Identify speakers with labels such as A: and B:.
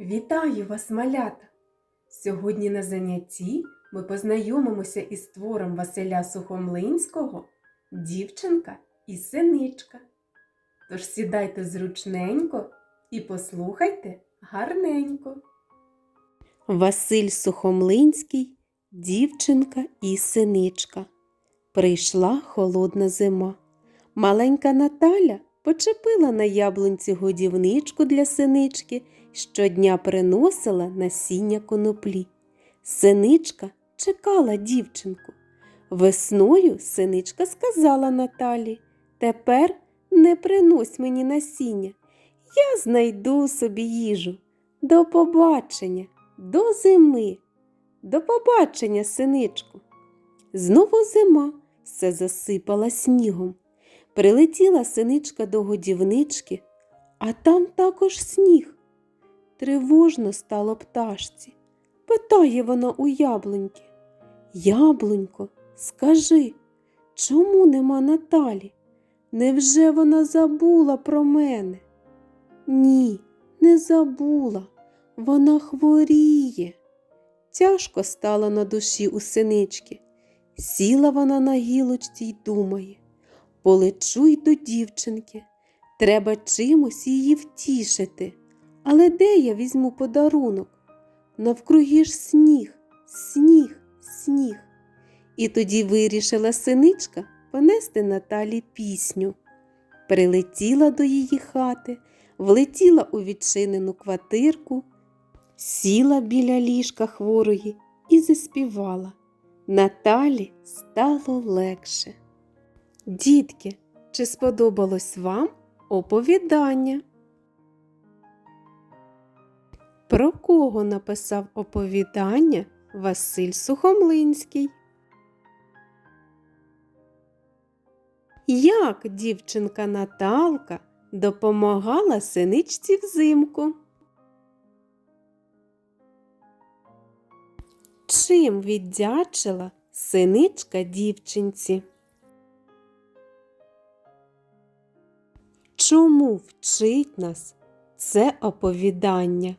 A: Вітаю вас, малята! Сьогодні на занятті ми познайомимося із твором Василя Сухомлинського Дівчинка і синичка. Тож сідайте зручненько і послухайте гарненько. Василь Сухомлинський Дівчинка і синичка. Прийшла холодна зима. Маленька Наталя почепила на яблунці годівничку для синички, щодня приносила насіння коноплі. Синичка чекала дівчинку. Весною синичка сказала Наталі Тепер не принось мені насіння. Я знайду собі їжу. До побачення, до зими. До побачення, синичку. Знову зима все засипала снігом. Прилетіла синичка до годівнички, а там також сніг. Тривожно стало пташці. Питає вона у яблуньки. Яблунько, скажи, чому нема Наталі? Невже вона забула про мене? Ні, не забула. Вона хворіє. Тяжко стало на душі у синички. Сіла вона на гілочці й думає. Полечу й до дівчинки. Треба чимось її втішити. Але де я візьму подарунок? Навкруги ж сніг, сніг, сніг. І тоді вирішила синичка понести Наталі пісню. Прилетіла до її хати, влетіла у відчинену квартирку, сіла біля ліжка хворої і заспівала. Наталі стало легше. Дітки, чи сподобалось вам оповідання? Про кого написав оповідання Василь Сухомлинський? Як дівчинка Наталка допомагала синичці взимку? Чим віддячила синичка дівчинці? Чому вчить нас це оповідання?